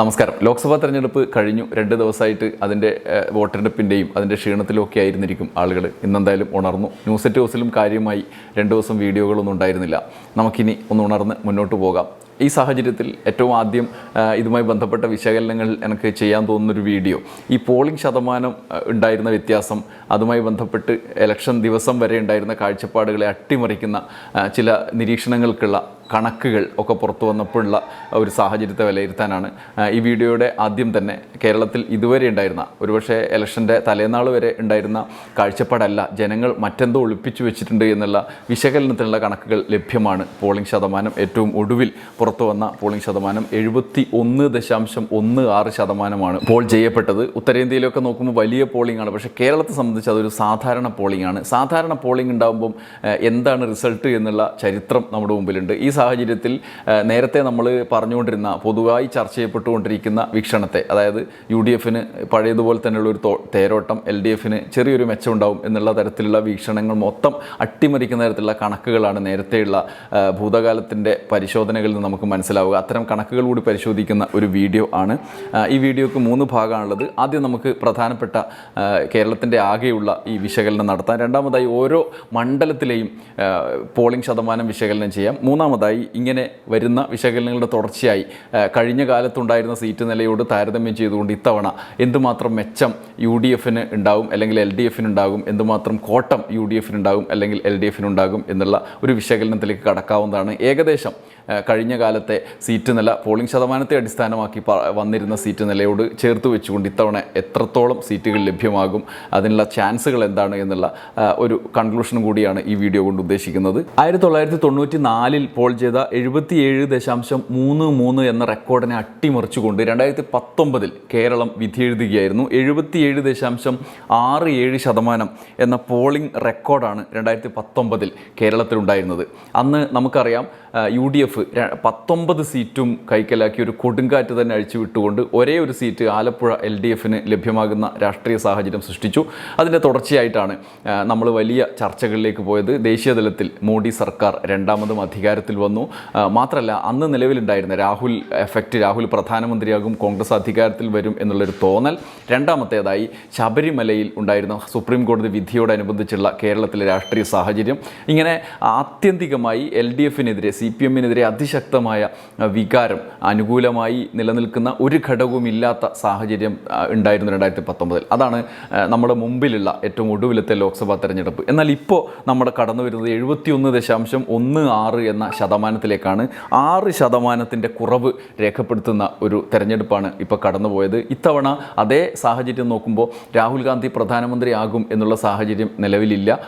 നമസ്കാരം. ലോക്സഭാ തെരഞ്ഞെടുപ്പ് കഴിഞ്ഞു. രണ്ട് ദിവസമായിട്ട് അതിന്റെ വോട്ടെടുപ്പിന്റെയും അതിന്റെ ക്ഷീണത്തിലും ഒക്കെ ആയിരുന്നിരിക്കും ആളുകൾ. ഇന്നെന്തായാലും ഉണർന്നു. ന്യൂസ് എറ്റ് ഹൗസിലും കാര്യമായി രണ്ട് ദിവസം വീഡിയോകളൊന്നും ഉണ്ടായിരുന്നില്ല. നമുക്കിനി ഒന്ന് ഉണർന്ന് മുന്നോട്ട് പോകാം. ഈ സാഹചര്യത്തിൽ ഏറ്റവും ആദ്യം ഇതുമായി ബന്ധപ്പെട്ട വിശകലനങ്ങൾ എനിക്ക് ചെയ്യാൻ തോന്നുന്നൊരു വീഡിയോ. ഈ പോളിംഗ് ശതമാനം ഉണ്ടായിരുന്ന വ്യത്യാസം അതുമായി ബന്ധപ്പെട്ട് ഇലക്ഷൻ ദിവസം വരെ ഉണ്ടായിരുന്ന കാഴ്ചപ്പാടുകളെ അട്ടിമറിക്കുന്ന ചില നിരീക്ഷണങ്ങൾക്കുള്ള കണക്കുകൾ ഒക്കെ പുറത്തു വന്നപ്പോഴുള്ള ഒരു സാഹചര്യത്തെ വിലയിരുത്താനാണ്. ഈ വീഡിയോയുടെ ആദ്യം തന്നെ കേരളത്തിൽ ഇതുവരെ ഉണ്ടായിരുന്ന ഒരുപക്ഷെ ഇലക്ഷന്റെ തലേനാൾ വരെ ഉണ്ടായിരുന്ന കാഴ്ചപ്പാടല്ല ജനങ്ങൾ മറ്റെന്തോ ഒളിപ്പിച്ചു വെച്ചിട്ടുണ്ട് എന്നുള്ള വിശകലനത്തിനുള്ള കണക്കുകൾ ലഭ്യമാണ്. പോളിംഗ് ശതമാനം ഏറ്റവും ഒടുവിൽ പുറത്തു വന്ന പോളിംഗ് ശതമാനം എഴുപത്തി ഒന്ന് ദശാംശം ഒന്ന് ആറ് ശതമാനമാണ് പോൾ ചെയ്യപ്പെട്ടത്. ഉത്തരേന്ത്യയിലൊക്കെ നോക്കുമ്പോൾ വലിയ പോളിംഗ് ആണ് പക്ഷേ കേരളത്തെ സംബന്ധിച്ച് അതൊരു സാധാരണ പോളിംഗ് ആണ് സാധാരണ പോളിംഗ് ഉണ്ടാകുമ്പം എന്താണ് റിസൾട്ട് എന്നുള്ള ചരിത്രം നമ്മുടെ മുമ്പിലുണ്ട്. ഈ സാഹചര്യത്തിൽ നേരത്തെ നമ്മൾ പറഞ്ഞുകൊണ്ടിരുന്ന പൊതുവായി ചർച്ച ചെയ്യപ്പെട്ടുകൊണ്ടിരിക്കുന്ന വീക്ഷണത്തെ അതായത് യു ഡി എഫിന് പഴയതുപോലെ തന്നെയുള്ള ഒരു തേരോട്ടം എൽ ഡി എഫിന് ചെറിയൊരു മെച്ചമുണ്ടാവും എന്നുള്ള തരത്തിലുള്ള വീക്ഷണങ്ങൾ മൊത്തം അട്ടിമറിക്കുന്ന തരത്തിലുള്ള കണക്കുകളാണ് നേരത്തെയുള്ള ഭൂതകാലത്തിന്റെ പരിശോധനകളിൽ നിന്ന് നമുക്ക് മനസ്സിലാവുക. അത്തരം കണക്കുകൾ കൂടി പരിശോധിക്കുന്ന ഒരു വീഡിയോ ആണ്. ഈ വീഡിയോക്ക് മൂന്ന് ഭാഗമാണുള്ളത്. ആദ്യം നമുക്ക് പ്രധാനപ്പെട്ട കേരളത്തിന്റെ ആകെയുള്ള ഈ വിശകലനം നടത്താം. രണ്ടാമതായി ഓരോ മണ്ഡലത്തിലെയും പോളിംഗ് ശതമാനം വിശകലനം ചെയ്യാം. മൂന്നാമതായി ഇങ്ങനെ വരുന്ന വിശകലനങ്ങളുടെ തുടർച്ചയായി. കഴിഞ്ഞ കാലത്തുണ്ടായിരുന്ന സീറ്റ് നിലയോട് താരതമ്യം ചെയ്തുകൊണ്ട് ഇത്തവണ എന്തുമാത്രം മെച്ചം യു ഡി എഫിന് ഉണ്ടാകും അല്ലെങ്കിൽ എൽ ഡി എഫിന് ഉണ്ടാകും എന്തുമാത്രം കോട്ടം യു ഡി എഫിന് ഉണ്ടാകും അല്ലെങ്കിൽ എൽ ഡി എഫിന് ഉണ്ടാകും എന്നുള്ള ഒരു വിശകലനത്തിലേക്ക് കടക്കാവുന്നതാണ്. ഏകദേശം കഴിഞ്ഞ കാലത്തെ സീറ്റ് നില പോളിംഗ് ശതമാനത്തെ അടിസ്ഥാനമാക്കി വന്നിരുന്ന സീറ്റ് നിലയോട് ചേർത്ത് വെച്ചുകൊണ്ട് ഇത്തവണ എത്രത്തോളം സീറ്റുകൾ ലഭ്യമാകും അതിനുള്ള ചാൻസുകൾ എന്താണ് എന്നുള്ള ഒരു കൺക്ലൂഷനും കൂടിയാണ് ഈ വീഡിയോ കൊണ്ട് ഉദ്ദേശിക്കുന്നത്. ആയിരത്തി തൊള്ളായിരത്തി തൊണ്ണൂറ്റി നാലിൽ പോൾ ചെയ്ത എഴുപത്തിയേഴ് ദശാംശം മൂന്ന് മൂന്ന് എന്ന റെക്കോർഡിനെ അട്ടിമറിച്ചുകൊണ്ട് രണ്ടായിരത്തി പത്തൊമ്പതിൽ കേരളം വിധിയെഴുതുകയായിരുന്നു. എഴുപത്തിയേഴ് ദശാംശം ആറ് ഏഴ് ശതമാനം എന്ന പോളിംഗ് റെക്കോർഡാണ് രണ്ടായിരത്തി പത്തൊമ്പതിൽ കേരളത്തിലുണ്ടായിരുന്നത്. അന്ന് നമുക്കറിയാം യു ഡി എഫ് പത്തൊമ്പത് സീറ്റും കൈക്കലാക്കി ഒരു കൊടുങ്കാറ്റ് തന്നെ അഴിച്ചു വിട്ടുകൊണ്ട് ഒരേ ഒരു സീറ്റ് ആലപ്പുഴ എൽ ഡി എഫിന് ലഭ്യമാകുന്ന രാഷ്ട്രീയ സാഹചര്യം സൃഷ്ടിച്ചു. അതിന്റെ തുടർച്ചയായിട്ടാണ് നമ്മൾ വലിയ ചർച്ചകളിലേക്ക് പോയത്. ദേശീയതലത്തിൽ മോഡി സർക്കാർ രണ്ടാമതും അധികാരത്തിൽ വന്നു. മാത്രമല്ല അന്ന് നിലവിലുണ്ടായിരുന്ന രാഹുൽ എഫക്റ്റ് രാഹുൽ പ്രധാനമന്ത്രിയാകും കോൺഗ്രസ് അധികാരത്തിൽ വരും എന്നുള്ളൊരു തോന്നൽ. രണ്ടാമത്തേതായി ശബരിമലയിൽ ഉണ്ടായിരുന്ന സുപ്രീം കോടതി വിധിയോടനുബന്ധിച്ചുള്ള കേരളത്തിലെ രാഷ്ട്രീയ സാഹചര്യം. ഇങ്ങനെ ആത്യന്തികമായി എൽ ഡി എഫിനെതിരെ സി പി എമ്മിനെതിരെ അതിശക്തമായ വികാരം അനുകൂലമായി നിലനിൽക്കുന്ന ഒരു ഘടകവും ഇല്ലാത്ത സാഹചര്യം ഉണ്ടായിരുന്നു രണ്ടായിരത്തി പത്തൊമ്പതിൽ അതാണ് നമ്മുടെ മുമ്പിലുള്ള ഏറ്റവും ഒടുവിലത്തെ ലോക്സഭാ തെരഞ്ഞെടുപ്പ്. എന്നാൽ ഇപ്പോൾ നമ്മുടെ കടന്നു വരുന്നത് എഴുപത്തിയൊന്ന് ദശാംശം ഒന്ന് ആറ് എന്ന ശതമാനത്തിലേക്കാണ്. ആറ് ശതമാനത്തിന്റെ കുറവ് രേഖപ്പെടുത്തുന്ന ഒരു തെരഞ്ഞെടുപ്പാണ് ഇപ്പോൾ കടന്നുപോയത് ഇത്തവണ അതേ സാഹചര്യം നോക്കുമ്പോൾ രാഹുൽ ഗാന്ധി പ്രധാനമന്ത്രിയാകും എന്നുള്ള സാഹചര്യം നിലവിലില്ല.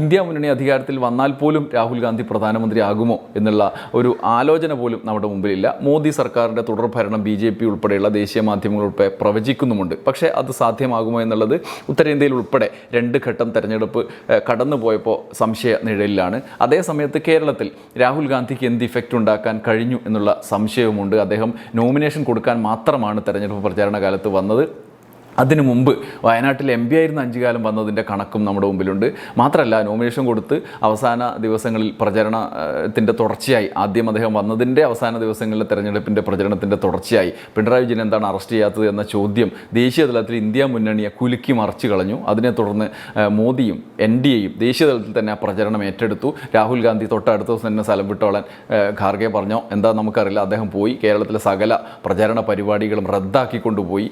ഇന്ത്യ മുന്നണി അധികാരത്തിൽ വന്നാൽ പോലും രാഹുൽ ഗാന്ധി പ്രധാനമന്ത്രി ആകുമോ എന്നുള്ള ഒരു ആലോചന പോലും നമ്മുടെ മുമ്പിലില്ല. മോദി സർക്കാരിന്റെ തുടർ ഭരണം ബി ജെ പി ഉൾപ്പെടെയുള്ള ദേശീയ മാധ്യമങ്ങൾ ഉൾപ്പെടെ പ്രവചിക്കുന്നുമുണ്ട്. പക്ഷേ അത് സാധ്യമാകുമോ എന്നുള്ളത് ഉത്തരേന്ത്യയിൽ ഉൾപ്പെടെ രണ്ട് ഘട്ടം തെരഞ്ഞെടുപ്പ് കടന്നു കടന്നുപോയപ്പോൾ സംശയ നിഴലിലാണ്. അതേസമയത്ത് കേരളത്തിൽ രാഹുൽ ഗാന്ധിക്ക് എന്ത് ഇഫക്റ്റ് ഉണ്ടാക്കാൻ കഴിഞ്ഞു എന്നുള്ള സംശയവുമുണ്ട്. അദ്ദേഹം നോമിനേഷൻ കൊടുക്കാൻ മാത്രമാണ് തെരഞ്ഞെടുപ്പ് പ്രചാരണ കാലത്ത് വന്നത്. അതിനു മുമ്പ് വയനാട്ടിൽ എം പി ആയിരുന്ന അഞ്ചു കാലം വന്നതിന്റെ കണക്കും നമ്മുടെ മുമ്പിലുണ്ട്. മാത്രമല്ല നോമിനേഷൻ കൊടുത്ത് അവസാന ദിവസങ്ങളിൽ പ്രചരണത്തിന്റെ തുടർച്ചയായി ആദ്യം അദ്ദേഹം വന്നതിന്റെ അവസാന ദിവസങ്ങളിലെ തെരഞ്ഞെടുപ്പിന്റെ പ്രചരണത്തിന്റെ തുടർച്ചയായി പിണറായി വിജയൻ എന്താണ് അറസ്റ്റ് ചെയ്യാത്തത് എന്ന ചോദ്യം ദേശീയ തലത്തിൽ ഇന്ത്യ മുന്നണിയെ കുലുക്കി മറിച്ചു കളഞ്ഞു. അതിനെ തുടർന്ന് മോദിയും എൻ ഡി എയും ദേശീയ തലത്തിൽ തന്നെ ആ പ്രചരണം ഏറ്റെടുത്തു. രാഹുൽ ഗാന്ധി തൊട്ടടുത്ത ദിവസം തന്നെ സ്ഥലം വിട്ടോളാൻ ഖാർഗെ പറഞ്ഞോ. എന്താ നമുക്കറിയില്ല അദ്ദേഹം പോയി. കേരളത്തിലെ സകല പ്രചരണ പരിപാടികളും റദ്ദാക്കിക്കൊണ്ടുപോയി.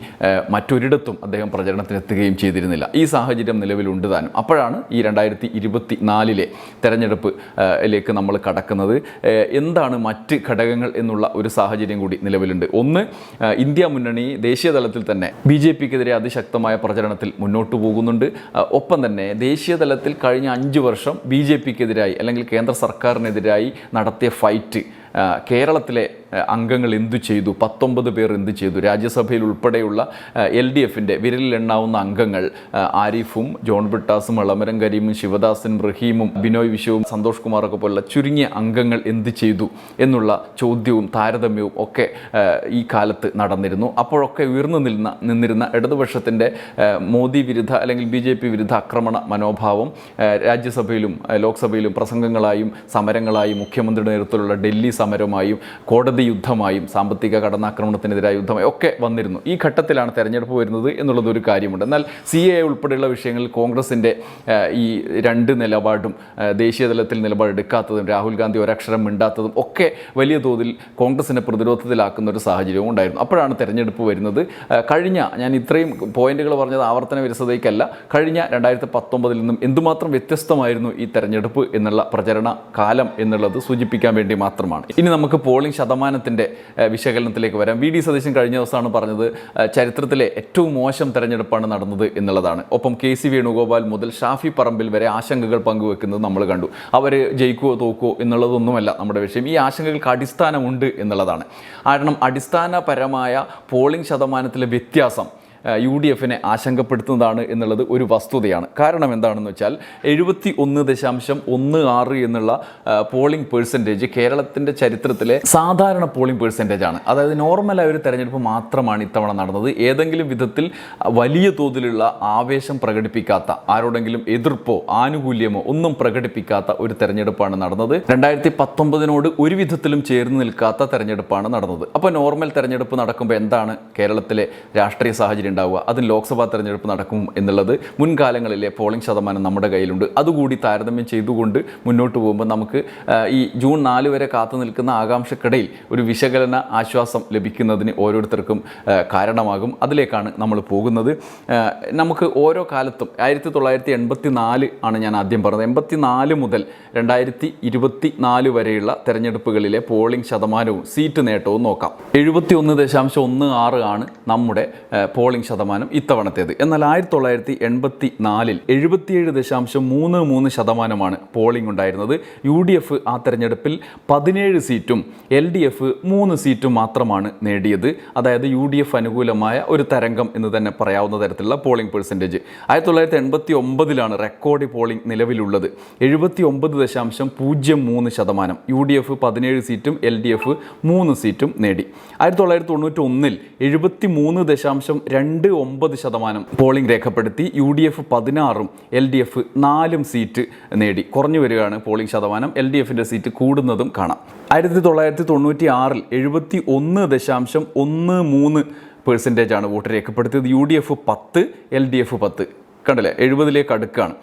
മറ്റൊരിടത്തും അദ്ദേഹം പ്രചരണത്തിനെത്തുകയും ചെയ്തിരുന്നില്ല. ഈ സാഹചര്യം നിലവിലുണ്ട് താനും. അപ്പോഴാണ് ഈ രണ്ടായിരത്തി ഇരുപത്തി നാലിലെ തെരഞ്ഞെടുപ്പ് ലേക്ക് നമ്മൾ കടക്കുന്നത്. എന്താണ് മറ്റ് ഘടകങ്ങൾ എന്നുള്ള ഒരു സാഹചര്യം കൂടി നിലവിലുണ്ട്. ഒന്ന് ഇന്ത്യ മുന്നണി ദേശീയ തലത്തിൽ തന്നെ ബി ജെ പിക്കെതിരെ അതിശക്തമായ പ്രചരണത്തിൽ മുന്നോട്ട് പോകുന്നുണ്ട്. ഒപ്പം തന്നെ ദേശീയ തലത്തിൽ കഴിഞ്ഞ അഞ്ച് വർഷം ബി ജെ പിക്കെതിരായി അല്ലെങ്കിൽ കേന്ദ്ര സർക്കാരിനെതിരായി നടത്തിയ ഫൈറ്റ് കേരളത്തിലെ അംഗങ്ങൾ എന്തു ചെയ്തു? പത്തൊമ്പത് പേർ എന്തു ചെയ്തു? രാജ്യസഭയിൽ ഉൾപ്പെടെയുള്ള എൽ ഡി എഫിന്റെ വിരലിലെണ്ണാവുന്ന അംഗങ്ങൾ ആരിഫും ജോൺ ബ്രിട്ടാസും എളമരം കരീമും ശിവദാസൻ റഹീമും ബിനോയ് വിശ്വവും സന്തോഷ് കുമാറൊക്കെ പോലുള്ള ചുരുങ്ങിയ അംഗങ്ങൾ എന്ത് ചെയ്തു എന്നുള്ള ചോദ്യവും താരതമ്യവും ഒക്കെ ഈ കാലത്ത് നടന്നിരുന്നു. അപ്പോഴൊക്കെ ഉയർന്നു നിന്ന നിന്നിരുന്ന ഇടതുപക്ഷത്തിന്റെ മോദി വിരുദ്ധ അല്ലെങ്കിൽ ബി ജെ പി വിരുദ്ധ ആക്രമണ മനോഭാവം രാജ്യസഭയിലും ലോക്സഭയിലും പ്രസംഗങ്ങളായും സമരങ്ങളായും മുഖ്യമന്ത്രിയുടെ നേതൃത്വത്തിലുള്ള ഡൽഹി സമരമായും കോടതി സമ്പദ് യുദ്ധമായും സാമ്പത്തിക കടന്നാക്രമണത്തിനെതിരായ യുദ്ധമായി ഒക്കെ വന്നിരുന്നു. ഈ ഘട്ടത്തിലാണ് തെരഞ്ഞെടുപ്പ് വരുന്നത് എന്നുള്ളത് ഒരു കാര്യമുണ്ട്. എന്നാൽ സി എ ഉൾപ്പെടെയുള്ള വിഷയങ്ങളിൽ കോൺഗ്രസിന്റെ ഈ രണ്ട് നിലപാടും ദേശീയ തലത്തിൽ നിലപാടെടുക്കാത്തതും രാഹുൽ ഗാന്ധി ഒരക്ഷരം മിണ്ടാത്തതും ഒക്കെ വലിയ തോതിൽ കോൺഗ്രസിനെ പ്രതിരോധത്തിലാക്കുന്ന ഒരു സാഹചര്യവും ഉണ്ടായിരുന്നു. അപ്പോഴാണ് തെരഞ്ഞെടുപ്പ് വരുന്നത്. കഴിഞ്ഞ ഞാൻ ഇത്രയും പോയിന്റുകൾ പറഞ്ഞത് ആവർത്തന വിരസതയ്ക്കല്ല. കഴിഞ്ഞ രണ്ടായിരത്തി പത്തൊമ്പതിൽ നിന്നും എന്തുമാത്രം വ്യത്യസ്തമായിരുന്നു ഈ തെരഞ്ഞെടുപ്പ് എന്നുള്ള പ്രചരണ കാലം എന്നുള്ളത് സൂചിപ്പിക്കാൻ വേണ്ടി മാത്രമാണ്. ഇനി നമുക്ക് പോളിംഗ് ശതമാനത്തിന്റെ വിശകലനത്തിലേക്ക് വരാം. വി. ഡി. സതീശൻ കഴിഞ്ഞ ദിവസമാണ് പറഞ്ഞത് ചരിത്രത്തിലെ ഏറ്റവും മോശം തെരഞ്ഞെടുപ്പാണ് നടന്നത് എന്നുള്ളതാണ്. ഒപ്പം കെ. സി. വേണുഗോപാൽ മുതൽ ഷാഫി പറമ്പിൽ വരെ ആശങ്കകൾ പങ്കുവെക്കുന്നത് നമ്മൾ കണ്ടു. അവർ ജയിക്കുവോ തോക്കുവോ എന്നുള്ളതൊന്നുമല്ല നമ്മുടെ വിഷയം. ഈ ആശങ്കകൾക്ക് അടിസ്ഥാനമുണ്ട് എന്നുള്ളതാണ്. കാരണം അടിസ്ഥാനപരമായ പോളിംഗ് ശതമാനത്തിലെ വ്യത്യാസം യു ഡി എഫിനെ ആശങ്കപ്പെടുത്തുന്നതാണ് എന്നുള്ളത് ഒരു വസ്തുതയാണ്. കാരണം എന്താണെന്ന് വെച്ചാൽ എഴുപത്തി ഒന്ന് ദശാംശം ഒന്ന് ആറ് എന്നുള്ള പോളിംഗ് പേഴ്സന്റേജ് കേരളത്തിന്റെ ചരിത്രത്തിലെ സാധാരണ പോളിംഗ് പേഴ്സന്റേജ് ആണ്. അതായത് നോർമലായ ഒരു തെരഞ്ഞെടുപ്പ് മാത്രമാണ് ഇത്തവണ നടന്നത്. ഏതെങ്കിലും വിധത്തിൽ വലിയ തോതിലുള്ള ആവേശം പ്രകടിപ്പിക്കാത്ത ആരോടെങ്കിലും എതിർപ്പോ ആനുകൂല്യമോ ഒന്നും പ്രകടിപ്പിക്കാത്ത ഒരു തെരഞ്ഞെടുപ്പാണ് നടന്നത്. രണ്ടായിരത്തി പത്തൊമ്പതിനോട് ഒരു വിധത്തിലും ചേർന്ന് നിൽക്കാത്ത തെരഞ്ഞെടുപ്പാണ് നടന്നത്. അപ്പോൾ നോർമൽ തെരഞ്ഞെടുപ്പ് നടക്കുമ്പോൾ എന്താണ് കേരളത്തിലെ രാഷ്ട്രീയ സാഹചര്യം ഉണ്ടാവുക. അതിന് ലോക്സഭാ തെരഞ്ഞെടുപ്പ് നടക്കും എന്നുള്ളത് മുൻകാലങ്ങളിലെ പോളിംഗ് ശതമാനം നമ്മുടെ കയ്യിലുണ്ട്. അതുകൂടി താരതമ്യം ചെയ്തുകൊണ്ട് മുന്നോട്ട് പോകുമ്പോൾ നമുക്ക് ഈ ജൂൺ നാല് വരെ കാത്തു നിൽക്കുന്ന ആകാംക്ഷക്കിടയിൽ ഒരു വിശകലന ആശ്വാസം ലഭിക്കുന്നതിന് ഓരോരുത്തർക്കും കാരണമാകും. അതിലേക്കാണ് നമ്മൾ പോകുന്നത്. നമുക്ക് ഓരോ കാലത്തും ആയിരത്തി തൊള്ളായിരത്തി എൺപത്തി നാല് ആണ് ഞാൻ ആദ്യം പറഞ്ഞത്. എൺപത്തി നാല് മുതൽ രണ്ടായിരത്തി ഇരുപത്തി നാല് വരെയുള്ള തെരഞ്ഞെടുപ്പുകളിലെ പോളിംഗ് ശതമാനവും സീറ്റ് നേട്ടവും നോക്കാം. എഴുപത്തി ഒന്ന് ദശാംശം ഒന്ന് ആറ് ആണ് നമ്മുടെ ആ, പോളിംഗ് ശതമാനം ഇത്തവണത്തേത്. എന്നാൽ ആയിരത്തി തൊള്ളായിരത്തി എൺപത്തി നാലിൽ എഴുപത്തിയേഴ് ദശാംശം മൂന്ന് മൂന്ന് ശതമാനമാണ് പോളിംഗ് ഉണ്ടായിരുന്നത്. യു ഡി എഫ് ആ തെരഞ്ഞെടുപ്പിൽ പതിനേഴ് സീറ്റും എൽ ഡി എഫ് മൂന്ന് സീറ്റും മാത്രമാണ് നേടിയത്. അതായത് യു ഡി എഫ് അനുകൂലമായ ഒരു തരംഗം എന്ന് തന്നെ പറയാവുന്ന തരത്തിലുള്ള പോളിംഗ് പെർസെന്റേജ് ആയിരത്തി തൊള്ളായിരത്തി എൺപത്തി ഒമ്പതിലാണ് റെക്കോർഡ് പോളിംഗ് നിലവിലുള്ളത്. എഴുപത്തി ഒമ്പത് ദശാംശം പൂജ്യം മൂന്ന് ശതമാനം. യു ഡി എഫ് പതിനേഴ് സീറ്റും എൽ ഡി എഫ് മൂന്ന് സീറ്റും നേടി. ആയിരത്തി തൊള്ളായിരത്തി തൊണ്ണൂറ്റി ഒന്നിൽ എഴുപത്തി മൂന്ന് ദശാംശം രണ്ട് ഒമ്പത് ശതമാനം പോളിംഗ് രേഖപ്പെടുത്തി യു ഡി എഫ് പതിനാറും എൽ ഡി എഫ് നാലും സീറ്റ് നേടി. കുറഞ്ഞു വരികയാണ് പോളിംഗ് ശതമാനം. എൽ ഡി എഫിന്റെ സീറ്റ് കൂടുന്നതും കാണാം. ആയിരത്തി തൊള്ളായിരത്തി തൊണ്ണൂറ്റി ആറിൽ എഴുപത്തി ഒന്ന് ദശാംശം ഒന്ന് മൂന്ന് പെർസെന്റേജാണ് വോട്ട് രേഖപ്പെടുത്തിയത്. യു ഡി എഫ് പത്ത് എൽ ഡി എഫ് പത്ത്. കണ്ടില്ലേ? എഴുപതിലേക്ക് അടുക്കാണ്.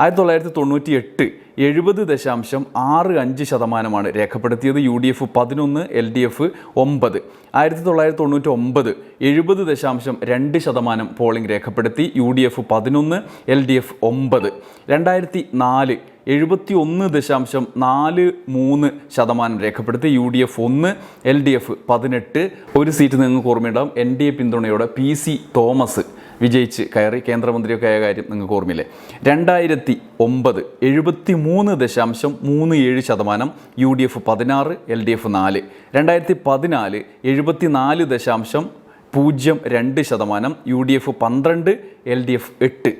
ആയിരത്തി തൊള്ളായിരത്തി തൊണ്ണൂറ്റി എട്ട് എഴുപത് ദശാംശം ആറ് അഞ്ച് ശതമാനമാണ് രേഖപ്പെടുത്തിയത് യു ഡി എഫ് പതിനൊന്ന് എൽ ഡി എഫ് ഒമ്പത്. ആയിരത്തി തൊള്ളായിരത്തി തൊണ്ണൂറ്റി ഒമ്പത് എഴുപത് ദശാംശം രണ്ട് ശതമാനം പോളിംഗ് രേഖപ്പെടുത്തി യു ഡി എഫ് പതിനൊന്ന് എൽ ഡി എഫ് ഒമ്പത്. രണ്ടായിരത്തി നാല് എഴുപത്തി ഒന്ന് ദശാംശം നാല് മൂന്ന് ശതമാനം രേഖപ്പെടുത്തി യു ഡി എഫ് ഒന്ന് എൽ ഡി എഫ് പതിനെട്ട്. ഒരു സീറ്റ് നിങ്ങൾക്ക് ഓർമ്മയിടാം എൻ ഡി എ പിന്തുണയോടെ പി സി തോമസ്. വിജയിച്ച് കയറി കേന്ദ്രമന്ത്രിയൊക്കെ ആയ കാര്യം നിങ്ങൾക്ക് ഓർമ്മയില്ലേ? രണ്ടായിരത്തി ഒമ്പത് എഴുപത്തി മൂന്ന് ദശാംശം മൂന്ന് ഏഴ് ശതമാനം യു ഡി എഫ് പതിനാറ് എൽ ഡി എഫ് നാല്. രണ്ടായിരത്തി പതിനാല് എഴുപത്തി നാല് ദശാംശം പൂജ്യം രണ്ട് ശതമാനം യു ഡി എഫ് പന്ത്രണ്ട് എൽ ഡി എഫ് എട്ട്.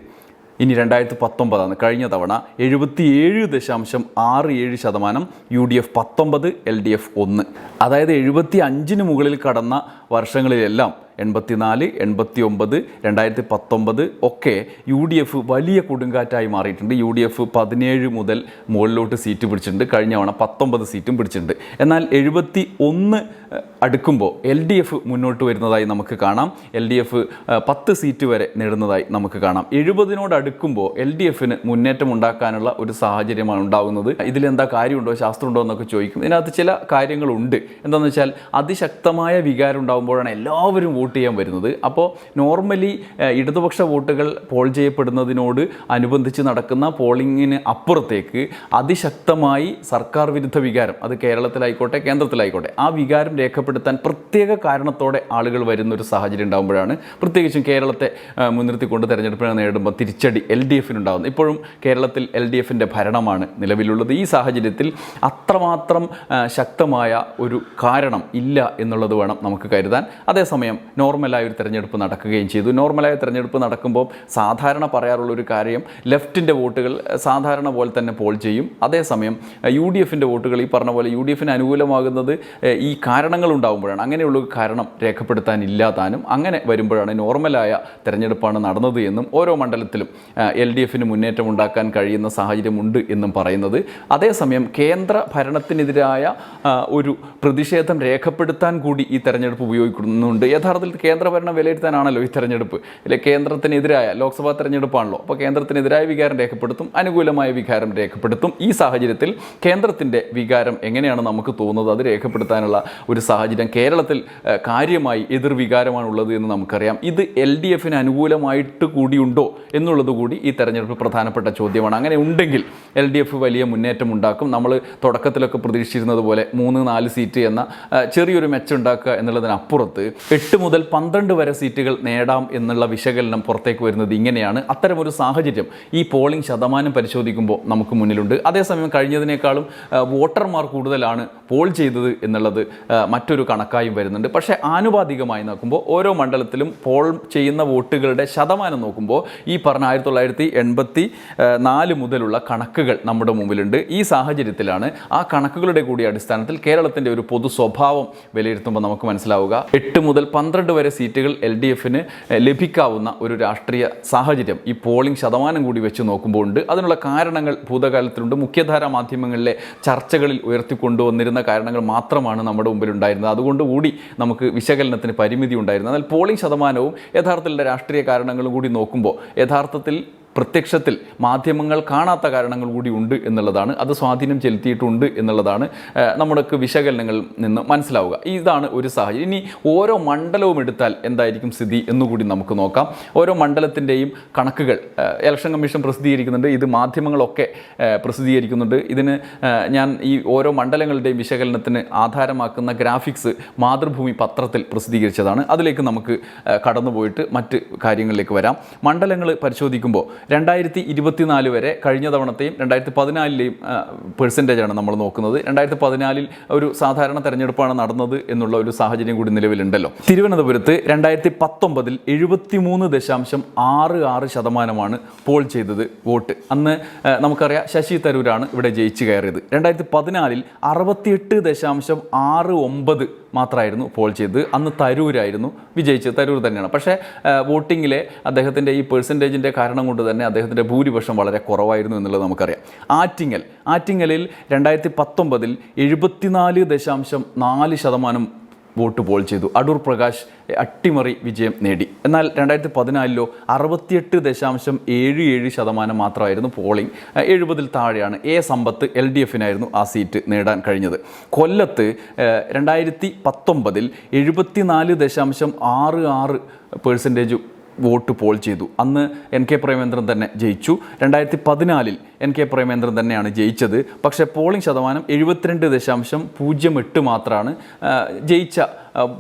ഇനി രണ്ടായിരത്തി പത്തൊമ്പതാണ് കഴിഞ്ഞ തവണ എഴുപത്തിയേഴ് ദശാംശം ആറ് ഏഴ് ശതമാനം യു ഡി എഫ് പത്തൊമ്പത് എൽ ഡി എഫ് ഒന്ന്. അതായത് എഴുപത്തി അഞ്ചിന് മുകളിൽ കടന്ന വർഷങ്ങളിലെല്ലാം എൺപത്തിനാല് എൺപത്തി ഒമ്പത് രണ്ടായിരത്തി പത്തൊമ്പത് ഒക്കെ യു ഡി എഫ് വലിയ കൊടുങ്കാറ്റായി മാറിയിട്ടുണ്ട്. യു ഡി എഫ് പതിനേഴ് മുതൽ മുകളിലോട്ട് സീറ്റ് പിടിച്ചിട്ടുണ്ട്. കഴിഞ്ഞ തവണ പത്തൊമ്പത് സീറ്റും പിടിച്ചിട്ടുണ്ട്. എന്നാൽ എഴുപത്തി ഒന്ന് അടുക്കുമ്പോൾ എൽ ഡി എഫ് മുന്നോട്ട് വരുന്നതായി നമുക്ക് കാണാം. എൽ ഡി എഫ് പത്ത് സീറ്റ് വരെ നേടുന്നതായി നമുക്ക് കാണാം. എഴുപതിനോട് അടുക്കുമ്പോൾ എൽ ഡി എഫിന് മുന്നേറ്റം ഉണ്ടാക്കാനുള്ള ഒരു സാഹചര്യമാണ് ഉണ്ടാകുന്നത്. ഇതിലെന്താ കാര്യമുണ്ടോ ശാസ്ത്രമുണ്ടോ എന്നൊക്കെ ചോദിക്കും. ഇതിനകത്ത് ചില കാര്യങ്ങളുണ്ട്. എന്താണെന്ന് വെച്ചാൽ അതിശക്തമായ വികാരം ഉണ്ടാകുമ്പോഴാണ് എല്ലാവരും വോട്ട് ചെയ്യാൻ വരുന്നത്. അപ്പോൾ നോർമലി ഇടതുപക്ഷ വോട്ടുകൾ പോൾ ചെയ്യപ്പെടുന്നതിനോട് അനുബന്ധിച്ച് നടക്കുന്ന പോളിങ്ങിന് അപ്പുറത്തേക്ക് അതിശക്തമായി സർക്കാർ വിരുദ്ധ വികാരം അത് കേരളത്തിലായിക്കോട്ടെ കേന്ദ്രത്തിലായിക്കോട്ടെ ആ വികാരം രേഖപ്പെടുത്താൻ പ്രത്യേക കാരണത്തോടെ ആളുകൾ വരുന്ന ഒരു സാഹചര്യം ഉണ്ടാകുമ്പോഴാണ് പ്രത്യേകിച്ചും കേരളത്തെ മുൻനിർത്തിക്കൊണ്ട് തെരഞ്ഞെടുപ്പിനെ നേടുമ്പോൾ തിരിച്ചടി എൽ ഡി എഫിനുണ്ടാകുന്നത് ഇപ്പോഴും കേരളത്തിൽ എൽ ഡി എഫിന്റെ ഭരണമാണ് നിലവിലുള്ളത്. ഈ സാഹചര്യത്തിൽ അത്രമാത്രം ശക്തമായ ഒരു കാരണം ഇല്ല എന്നുള്ളത് വേണം നമുക്ക് കരുതാൻ. അതേസമയം നോർമലായ ഒരു തെരഞ്ഞെടുപ്പ് നടക്കുകയും ചെയ്തു. നോർമലായ തെരഞ്ഞെടുപ്പ് നടക്കുമ്പോൾ സാധാരണ പറയാറുള്ള ഒരു കാര്യം ലെഫ്റ്റിന്റെ വോട്ടുകൾ സാധാരണ പോലെ തന്നെ പോൾ ചെയ്യും. അതേസമയം യു ഡി എഫിന്റെ വോട്ടുകൾ ഈ പറഞ്ഞ പോലെ യു ഡി എഫിന് അനുകൂലമാകുന്നത് ഈ കാരണങ്ങൾ ഉണ്ടാകുമ്പോഴാണ് അങ്ങനെയുള്ള കാരണം രേഖപ്പെടുത്താനില്ലാതാനും അങ്ങനെ വരുമ്പോഴാണ് നോർമലായ തെരഞ്ഞെടുപ്പാണ് നടന്നത് എന്നും ഓരോ മണ്ഡലത്തിലും എൽ ഡി എഫിന് മുന്നേറ്റം ഉണ്ടാക്കാൻ കഴിയുന്ന സാഹചര്യമുണ്ട് എന്നും പറയുന്നത്. അതേസമയം കേന്ദ്ര ഭരണത്തിനെതിരായ ഒരു പ്രതിഷേധം രേഖപ്പെടുത്താൻ കൂടി ഈ തെരഞ്ഞെടുപ്പ് ഉപയോഗിക്കുന്നുണ്ട്. യഥാർത്ഥത്തിൽ കേന്ദ്ര ഭരണം വിലയിരുത്താനാണല്ലോ ഈ തെരഞ്ഞെടുപ്പ്. ഇല്ലെ കേന്ദ്രത്തിനെതിരായ ലോക്സഭാ തെരഞ്ഞെടുപ്പാണല്ലോ. അപ്പോൾ കേന്ദ്രത്തിനെതിരായ വികാരം രേഖപ്പെടുത്തും അനുകൂലമായ വികാരം രേഖപ്പെടുത്തും. ഈ സാഹചര്യത്തിൽ കേന്ദ്രത്തിന്റെ വികാരം എങ്ങനെയാണ് നമുക്ക് തോന്നുന്നത്? അത് രേഖപ്പെടുത്താനുള്ള ഒരു സാഹചര്യം കേരളത്തിൽ കാര്യമായി എതിർ വികാരമാണുള്ളത് എന്ന് നമുക്കറിയാം. ഇത് എൽ ഡി എഫിന് അനുകൂലമായിട്ട് കൂടിയുണ്ടോ എന്നുള്ളത് കൂടി ഈ തെരഞ്ഞെടുപ്പ് പ്രധാനപ്പെട്ട ചോദ്യമാണ്. അങ്ങനെ ഉണ്ടെങ്കിൽ എൽ ഡി എഫ് വലിയ മുന്നേറ്റം ഉണ്ടാക്കും. നമ്മൾ തുടക്കത്തിലൊക്കെ പ്രതീക്ഷിച്ചിരുന്നത് പോലെ മൂന്ന് നാല് സീറ്റ് എന്ന ചെറിയൊരു മെച്ചുണ്ടാക്കുക എന്നുള്ളതിനപ്പുറത്ത് എട്ട് മുതൽ പന്ത്രണ്ട് വരെ സീറ്റുകൾ നേടാം എന്നുള്ള വിശകലനം പുറത്തേക്ക് വരുന്നത് ഇങ്ങനെയാണ്. അത്തരമൊരു സാഹചര്യം ഈ പോളിംഗ് ശതമാനം പരിശോധിക്കുമ്പോൾ നമുക്ക് മുന്നിലുണ്ട്. അതേസമയം കഴിഞ്ഞതിനേക്കാളും വോട്ടർമാർ കൂടുതലാണ് പോൾ ചെയ്തത് എന്നുള്ളത് മറ്റൊരു കണക്കായും വരുന്നുണ്ട്. പക്ഷേ ആനുപാതികമായി നോക്കുമ്പോൾ ഓരോ മണ്ഡലത്തിലും പോൾ ചെയ്യുന്ന വോട്ടുകളുടെ ശതമാനം നോക്കുമ്പോൾ ഈ പറഞ്ഞ ആയിരത്തി തൊള്ളായിരത്തി എൺപത്തി നാല് മുതലുള്ള കണക്കുകൾ നമ്മുടെ മുമ്പിലുണ്ട്. ഈ സാഹചര്യത്തിലാണ് ആ കണക്കുകളുടെ കൂടി അടിസ്ഥാനത്തിൽ കേരളത്തിന്റെ ഒരു പൊതു സ്വഭാവം വിലയിരുത്തുമ്പോൾ നമുക്ക് മനസ്സിലാവുക. എട്ട് മുതൽ പന്ത്രണ്ട് വരെ സീറ്റുകൾ എൽ ഡി എഫിന് ലഭിക്കാവുന്ന ഒരു രാഷ്ട്രീയ സാഹചര്യം ഈ പോളിംഗ് ശതമാനം കൂടി വെച്ച് നോക്കുമ്പോൾ ഉണ്ട് അതിനുള്ള കാരണങ്ങൾ ഭൂതകാലത്തിലുണ്ട്. മുഖ്യധാരാ മാധ്യമങ്ങളിലെ ചർച്ചകളിൽ ഉയർത്തിക്കൊണ്ടുവന്നിരുന്ന കാരണങ്ങൾ മാത്രമാണ് നമ്മുടെ മുമ്പിലുണ്ടായിരുന്നത്. അതുകൊണ്ടുകൂടി നമുക്ക് വിശകലനത്തിന് പരിമിതി ഉണ്ടായിരുന്നു എന്നാൽ പോളിംഗ് ശതമാനവും യഥാർത്ഥത്തിലുള്ള രാഷ്ട്രീയ കാരണങ്ങളും കൂടി നോക്കുമ്പോൾ യഥാർത്ഥത്തിൽ പ്രത്യക്ഷത്തിൽ മാധ്യമങ്ങൾ കാണാത്ത കാരണങ്ങൾ കൂടി ഉണ്ട് എന്നുള്ളതാണ്. അത് സ്വാധീനം ചെലുത്തിയിട്ടുണ്ട് എന്നുള്ളതാണ് ഏഹ്, നമ്മുടെയൊക്കെ വിശകലനങ്ങളിൽ നിന്ന് മനസ്സിലാവുക. ഇതാണ് ഒരു സാഹചര്യം. ഇനി ഓരോ മണ്ഡലവും എടുത്താൽ എന്തായിരിക്കും സ്ഥിതി എന്നുകൂടി നമുക്ക് നോക്കാം. ഓരോ മണ്ഡലത്തിന്റെയും കണക്കുകൾ ഇലക്ഷൻ കമ്മീഷൻ പ്രസിദ്ധീകരിക്കുന്നുണ്ട് ഇത് മാധ്യമങ്ങളൊക്കെ പ്രസിദ്ധീകരിക്കുന്നുണ്ട്. ഇതിന് ഞാൻ ഈ ഓരോ മണ്ഡലങ്ങളുടെയും വിശകലനത്തിന് ആധാരമാക്കുന്ന ഗ്രാഫിക്സ് മാതൃഭൂമി പത്രത്തിൽ പ്രസിദ്ധീകരിച്ചതാണ്. അതിലേക്ക് നമുക്ക് കടന്നുപോയിട്ട് മറ്റ് കാര്യങ്ങളിലേക്ക് വരാം. മണ്ഡലങ്ങൾ പരിശോധിക്കുമ്പോൾ രണ്ടായിരത്തി ഇരുപത്തിനാല് വരെ കഴിഞ്ഞ തവണത്തെയും രണ്ടായിരത്തി പതിനാലിലെയും പെർസെന്റേജാണ് നമ്മൾ നോക്കുന്നത്. രണ്ടായിരത്തി പതിനാലിൽ ഒരു സാധാരണ തെരഞ്ഞെടുപ്പാണ് നടന്നത് എന്നുള്ള ഒരു സാഹചര്യം കൂടി നിലവിലുണ്ടല്ലോ. തിരുവനന്തപുരത്ത് രണ്ടായിരത്തി പത്തൊമ്പതിൽ എഴുപത്തിമൂന്ന് ദശാംശം ആറ് ആറ് ശതമാനമാണ് പോൾ ചെയ്തത് വോട്ട്. അന്ന് നമുക്കറിയാം ശശി തരൂരാണ് ഇവിടെ ജയിച്ചു കയറിയത്. രണ്ടായിരത്തി പതിനാലിൽ അറുപത്തിയെട്ട് ദശാംശം ആറ് ഒമ്പത് മാത്രമായിരുന്നു പോൾ ചെയ്തത്. അന്ന് തരൂരായിരുന്നു വിജയിച്ചത് തരൂർ തന്നെയാണ്. പക്ഷേ വോട്ടിങ്ങിലെ അദ്ദേഹത്തിന്റെ ഈ പെർസെന്റേജിന്റെ കാരണം കൊണ്ട് തന്നെ അദ്ദേഹത്തിന്റെ ഭൂരിപക്ഷം വളരെ കുറവായിരുന്നു എന്നുള്ളത് നമുക്കറിയാം. ആറ്റിങ്ങൽ ആറ്റിങ്ങലിൽ രണ്ടായിരത്തി പത്തൊമ്പതിൽ എഴുപത്തിനാല് ദശാംശം നാല് ശതമാനം വോട്ട് പോൾ ചെയ്തു. അടൂർ പ്രകാശ് അട്ടിമറി വിജയം നേടി. എന്നാൽ രണ്ടായിരത്തി പതിനാലിലോ അറുപത്തിയെട്ട് ദശാംശം ഏഴ് ഏഴ് ശതമാനം മാത്രമായിരുന്നു പോളിംഗ്. എഴുപതിൽ താഴെയാണ് എ സമ്പത്ത് എൽ ഡി എഫിനായിരുന്നു ആ സീറ്റ് നേടാൻ കഴിഞ്ഞത്. കൊല്ലത്ത് രണ്ടായിരത്തി പത്തൊമ്പതിൽ എഴുപത്തിനാല് ദശാംശം ആറ് ആറ് പേഴ്സന്റേജ് വോട്ട് പോൾ ചെയ്തു. അന്ന് എൻ കെ പ്രേമേന്ദ്രൻ തന്നെ ജയിച്ചു. രണ്ടായിരത്തി പതിനാലിൽ എൻ കെ പ്രേമേന്ദ്രൻ തന്നെയാണ് ജയിച്ചത്. പക്ഷേ പോളിംഗ് ശതമാനം എഴുപത്തിരണ്ട് ദശാംശം പൂജ്യം എട്ട് മാത്രമാണ് ജയിച്ച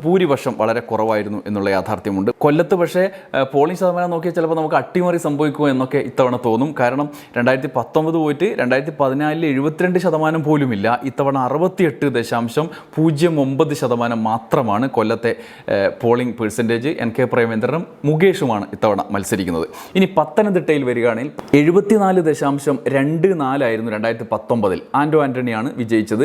ഭൂരിപക്ഷം വളരെ കുറവായിരുന്നു എന്നുള്ള യാഥാർത്ഥ്യമുണ്ട്. കൊല്ലത്ത് പക്ഷേ പോളിംഗ് ശതമാനം നോക്കിയാൽ ചിലപ്പോൾ നമുക്ക് അട്ടിമറി സംഭവിക്കുമോ എന്നൊക്കെ ഇത്തവണ തോന്നും. കാരണം രണ്ടായിരത്തി പത്തൊമ്പത് പോയിട്ട് രണ്ടായിരത്തി പതിനാലിൽ എഴുപത്തിരണ്ട് ശതമാനം പോലുമില്ല. ഇത്തവണ അറുപത്തിയെട്ട് ദശാംശം പൂജ്യം ഒമ്പത് ശതമാനം മാത്രമാണ് കൊല്ലത്തെ പോളിംഗ് പെർസെന്റേജ് എൻ കെ പ്രേമേന്ദ്രനും മുകേഷുമാണ് ഇത്തവണ മത്സരിക്കുന്നത്. ഇനി പത്തനംതിട്ടയിൽ വരികയാണെങ്കിൽ എഴുപത്തിനാല് ദശാംശം രണ്ട് നാലായിരുന്നു രണ്ടായിരത്തി പത്തൊമ്പതിൽ ആൻഡോ ആന്റണിയാണ് വിജയിച്ചത്.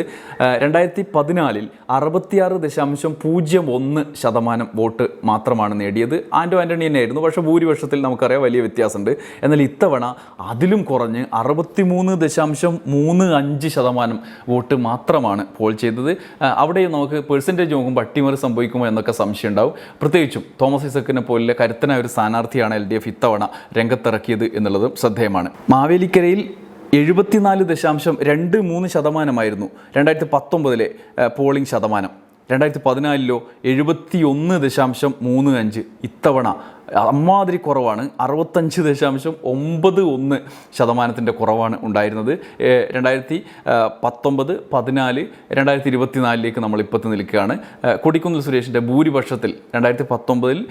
രണ്ടായിരത്തി പതിനാലിൽ അറുപത്തിയാറ് ദശാംശം പൂജ്യം ഒന്ന് ശതമാനം വോട്ട് മാത്രമാണ് നേടിയത്. ആൻഡോ ആന്റണി തന്നെയായിരുന്നു. പക്ഷേ ഭൂരിപക്ഷത്തിൽ നമുക്കറിയാം വലിയ വ്യത്യാസമുണ്ട്. എന്നാൽ ഇത്തവണ അതിലും കുറഞ്ഞ് അറുപത്തിമൂന്ന് ദശാംശം മൂന്ന് അഞ്ച് ശതമാനം വോട്ട് മാത്രമാണ് പോൾ ചെയ്തത്. അവിടെ അവിടെയും നമുക്ക് പെർസെന്റേജ് നോക്കുമ്പോൾ അട്ടിമറി സംഭവിക്കുമോ എന്നൊക്കെ സംശയം ഉണ്ടാവും. പ്രത്യേകിച്ചും തോമസ് ഐസക്കിനെ പോലെ കരുത്തനായ ഒരു സ്ഥാനാർത്ഥിയാണ് എൽ ഡി എഫ് ഇത്തവണ രംഗത്തിറക്കിയത് എന്നുള്ളതും ശ്രദ്ധേയമാണ്. മാവേലിക്കരയിൽ എഴുപത്തിനാല് ദശാംശം രണ്ട് മൂന്ന് ശതമാനമായിരുന്നു. രണ്ടായിരത്തി പത്തൊമ്പതിലെ പോളിംഗ് ശതമാനം. രണ്ടായിരത്തി പതിനാലിലോ എഴുപത്തി ഒന്ന് ദശാംശം മൂന്ന് അഞ്ച് ഇത്തവണ അമ്മാതിരി കുറവാണ്. അറുപത്തഞ്ച് ദശാംശം ഒമ്പത് ഒന്ന് ശതമാനത്തിന്റെ കുറവാണ് ഉണ്ടായിരുന്നത്. രണ്ടായിരത്തി പത്തൊമ്പത് പതിനാല് രണ്ടായിരത്തി ഇരുപത്തിനാലിലേക്ക് നമ്മൾ ഇപ്പത്ത് നിൽക്കുകയാണ്. കൊടിക്കുന്നിൽ സുരേഷിന്റെ ഭൂരിപക്ഷത്തിൽ രണ്ടായിരത്തി പത്തൊമ്പതിൽ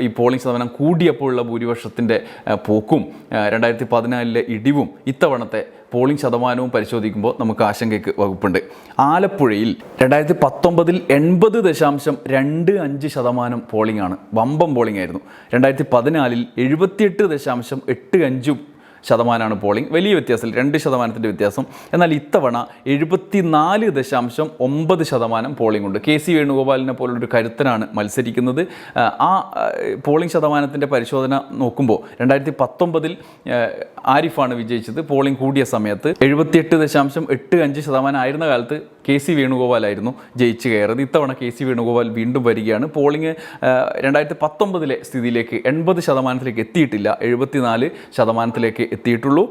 ഈ പോളിംഗ് ശതമാനം കൂടിയപ്പോഴുള്ള ഭൂരിപക്ഷത്തിന്റെ പോക്കും രണ്ടായിരത്തി പതിനാലിലെ ഇടിവും ഇത്തവണത്തെ പോളിംഗ് ശതമാനവും പരിശോധിക്കുമ്പോൾ നമുക്ക് ആശങ്കയ്ക്ക് വകുപ്പുണ്ട്. ആലപ്പുഴയിൽ രണ്ടായിരത്തി പത്തൊമ്പതിൽ എൺപത് ദശാംശം രണ്ട് അഞ്ച് ശതമാനം പോളിംഗ് ആണ്. വമ്പം പോളിംഗ് ആയിരുന്നു. രണ്ടായിരത്തി പതിനാലിൽ എഴുപത്തിയെട്ട് ദശാംശം എട്ട് അഞ്ചും ശതമാനമാണ് പോളിംഗ് വലിയ വ്യത്യാസം രണ്ട് ശതമാനത്തിന്റെ വ്യത്യാസം. എന്നാൽ ഇത്തവണ എഴുപത്തിനാല് ദശാംശം ഒമ്പത് ശതമാനം പോളിംഗ് ഉണ്ട്. കെ സി വേണുഗോപാലിനെ പോലുള്ളൊരു കരുത്തനാണ് മത്സരിക്കുന്നത്. ആ, പോളിംഗ് ശതമാനത്തിന്റെ പരിശോധന നോക്കുമ്പോൾ രണ്ടായിരത്തി പത്തൊമ്പതിൽ ആരിഫാണ് വിജയിച്ചത്. പോളിംഗ് കൂടിയ സമയത്ത് എഴുപത്തിയെട്ട് ദശാംശം എട്ട് അഞ്ച് ശതമാനം ആയിരുന്ന കാലത്ത് കെ സി വേണുഗോപാലായിരുന്നു ജയിച്ചു കയറിയത് ഇത്തവണ കെ സി വേണുഗോപാൽ വീണ്ടും വരികയാണ്. പോളിംഗ് രണ്ടായിരത്തി പത്തൊമ്പതിലെ സ്ഥിതിയിലേക്ക് എൺപത് ശതമാനത്തിലേക്ക് എത്തിയിട്ടില്ല. എഴുപത്തിനാല് ശതമാനത്തിലേക്ക് എത്തിയിട്ടുള്ളൂ.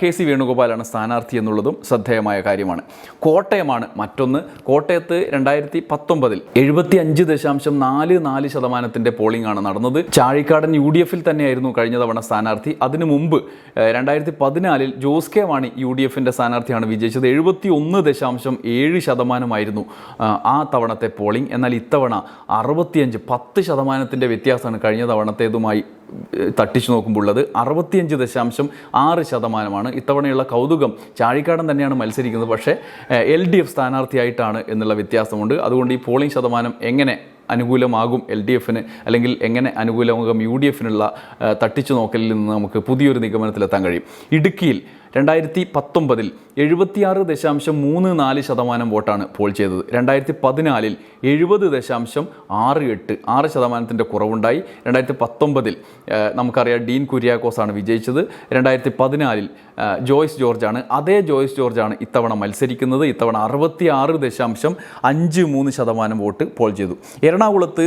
കെ സി വേണുഗോപാലാണ് സ്ഥാനാർത്ഥി എന്നുള്ളതും ശ്രദ്ധേയമായ കാര്യമാണ്. കോട്ടയമാണ് മറ്റൊന്ന്. കോട്ടയത്ത് രണ്ടായിരത്തി പത്തൊമ്പതിൽ എഴുപത്തി അഞ്ച് ദശാംശം നാല് നാല് ശതമാനത്തിന്റെ പോളിംഗ് ആണ് നടന്നത്. ചാഴിക്കാടൻ യു ഡി എഫിൽ തന്നെയായിരുന്നു കഴിഞ്ഞ തവണ സ്ഥാനാർത്ഥി. അതിനു മുമ്പ് രണ്ടായിരത്തി പതിനാലിൽ Jose K Vani U D എഫിന്റെ സ്ഥാനാർത്ഥിയാണ് വിജയിച്ചത്. എഴുപത്തി ഒന്ന് ദശാംശം ഏഴ് ശതമാനമായിരുന്നു ആ തവണത്തെ പോളിംഗ് എന്നാൽ ഇത്തവണ അറുപത്തിയഞ്ച് പത്ത് ശതമാനത്തിന്റെ വ്യത്യാസമാണ് കഴിഞ്ഞ തവണത്തേതുമായി തട്ടിച്ചു നോക്കുമ്പോൾ ഉള്ളത്. അറുപത്തിയഞ്ച് ദശാംശം ആറ് ശതമാനമാണ്. ഇത്തവണയുള്ള കൗതുകം ചാഴിക്കാടൻ തന്നെയാണ് മത്സരിക്കുന്നത്. പക്ഷേ എൽ ഡി എഫ് സ്ഥാനാർത്ഥിയായിട്ടാണ് എന്നുള്ള വ്യത്യാസമുണ്ട്. അതുകൊണ്ട് ഈ പോളിംഗ് ശതമാനം എങ്ങനെ അനുകൂലമാകും എൽ ഡി എഫിന് അല്ലെങ്കിൽ എങ്ങനെ അനുകൂലമാകും യു ഡി എഫിനുള്ള തട്ടിച്ചു നോക്കലിൽ നിന്ന് നമുക്ക് പുതിയൊരു നിഗമനത്തിലെത്താൻ കഴിയും? ഇടുക്കിയിൽ രണ്ടായിരത്തി പത്തൊമ്പതിൽ എഴുപത്തിയാറ് ദശാംശം മൂന്ന് നാല് ശതമാനം വോട്ടാണ് പോൾ ചെയ്തത്. രണ്ടായിരത്തി പതിനാലിൽ എഴുപത് ദശാംശം ആറ് എട്ട് ആറ് ശതമാനത്തിന്റെ കുറവുണ്ടായി. രണ്ടായിരത്തി പത്തൊമ്പതിൽ നമുക്കറിയാം ഡീൻ കുര്യാക്കോസാണ് വിജയിച്ചത്. രണ്ടായിരത്തി പതിനാലിൽ ജോയ്സ് ജോർജാണ്. അതേ ജോയ്സ് ജോർജാണ് ഇത്തവണ മത്സരിക്കുന്നത്. ഇത്തവണ അറുപത്തി ആറ് ദശാംശം അഞ്ച് മൂന്ന് ശതമാനം വോട്ട് പോൾ ചെയ്തു. എറണാകുളത്ത്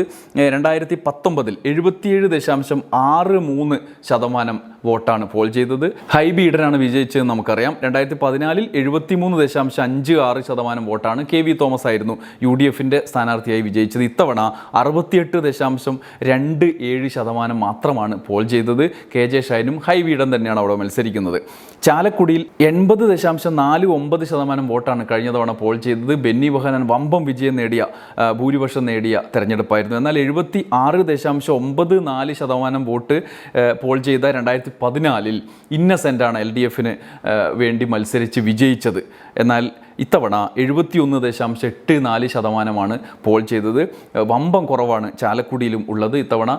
രണ്ടായിരത്തി പത്തൊമ്പതിൽ എഴുപത്തിയേഴ് ദശാംശം ആറ് മൂന്ന് ശതമാനം വോട്ടാണ് പോൾ ചെയ്തത്. ഹൈബി ഈഡനാണ് വിജയിച്ചതെന്ന് നമുക്കറിയാം. രണ്ടായിരത്തി പതിനാലിൽ എഴുപത്തിമൂന്ന് ദശാംശം അഞ്ച് ആറ് ശതമാനം വോട്ടാണ് കെ വി തോമസ് ആയിരുന്നു യു ഡി എഫിന്റെ സ്ഥാനാർത്ഥിയായി വിജയിച്ചത്. ഇത്തവണ അറുപത്തിയെട്ട് ദശാംശം രണ്ട് ഏഴ് ശതമാനം മാത്രമാണ് പോൾ ചെയ്തത്. കെ ജെ ഷൈനും ഹൈ വീടൻ തന്നെയാണ് അവിടെ മത്സരിക്കുന്നത്. ചാലക്കുടിയിൽ എൺപത് ദശാംശം നാല് ഒമ്പത് ശതമാനം വോട്ടാണ് കഴിഞ്ഞ തവണ പോൾ ചെയ്തത്. ബെന്നി ബഹനാൻ വമ്പം വിജയം നേടിയ ഭൂരിപക്ഷം നേടിയ തെരഞ്ഞെടുപ്പായിരുന്നു. എന്നാൽ എഴുപത്തി ആറ് ദശാംശം ഒമ്പത് നാല് ശതമാനം വോട്ട് പോൾ ചെയ്ത രണ്ടായിരത്തി പതിനാലിൽ ഇന്നസെന്റാണ് എൽ ഡി എഫിന് വേണ്ടി മത്സരിച്ച് വിജയിച്ചത്. എന്നാൽ ഇത്തവണ എഴുപത്തിയൊന്ന് ദശാംശം എട്ട് നാല് ശതമാനമാണ് പോൾ ചെയ്തത്. വമ്പം കുറവാണ് ചാലക്കുടിയിലും ഉള്ളത്. ഇത്തവണ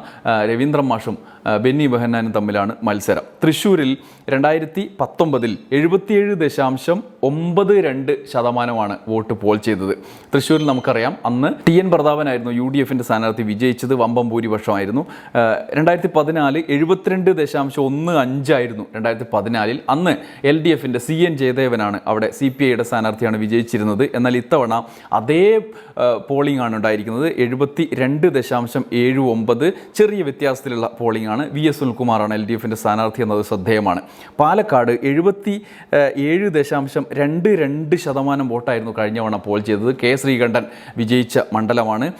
രവീന്ദ്രൻ മാഷും ബെന്നി ബെഹന്നാനും തമ്മിലാണ് മത്സരം. തൃശ്ശൂരിൽ രണ്ടായിരത്തി പത്തൊമ്പതിൽ എഴുപത്തിയേഴ് ദശാംശം ഒമ്പത് രണ്ട് ശതമാനമാണ് വോട്ട് പോൾ ചെയ്തത്. തൃശ്ശൂരിൽ നമുക്കറിയാം അന്ന് ടി എൻ പ്രതാപനായിരുന്നു യു ഡി എഫിന്റെ സ്ഥാനാർത്ഥി വിജയിച്ചത്. വമ്പം ഭൂരിപക്ഷമായിരുന്നു. രണ്ടായിരത്തി പതിനാല് എഴുപത്തിരണ്ട് ദശാംശം ഒന്ന് അഞ്ചായിരുന്നു രണ്ടായിരത്തി പതിനാലിൽ. അന്ന് എൽ ഡി എഫിന്റെ സി എൻ ജയദേവനാണ് അവിടെ സി പി ഐയുടെ സ്ഥാനാർത്ഥിയാണ് വിജയിച്ചിരുന്നത്. എന്നാൽ ഇത്തവണ അതേ പോളിംഗ് ആണ് ഉണ്ടായിരിക്കുന്നത്. എഴുപത്തി രണ്ട് ദശാംശം ഏഴ് ഒമ്പത് ചെറിയ വ്യത്യാസത്തിലുള്ള പോളിംഗ് ആണ് വി എസ് സുനിൽകുമാറാണ് എൽ ഡി എഫിന്റെ സ്ഥാനാർത്ഥി എന്നത് ശ്രദ്ധേയമാണ്. പാലക്കാട് എഴുപത്തി ഏഴ് ദശാംശം രണ്ട് രണ്ട് ശതമാനം വോട്ടായിരുന്നു കഴിഞ്ഞ തവണ പോൾ ചെയ്തത്. കെ ശ്രീകണ്ഠൻ വിജയിച്ച മണ്ഡലമാണ്.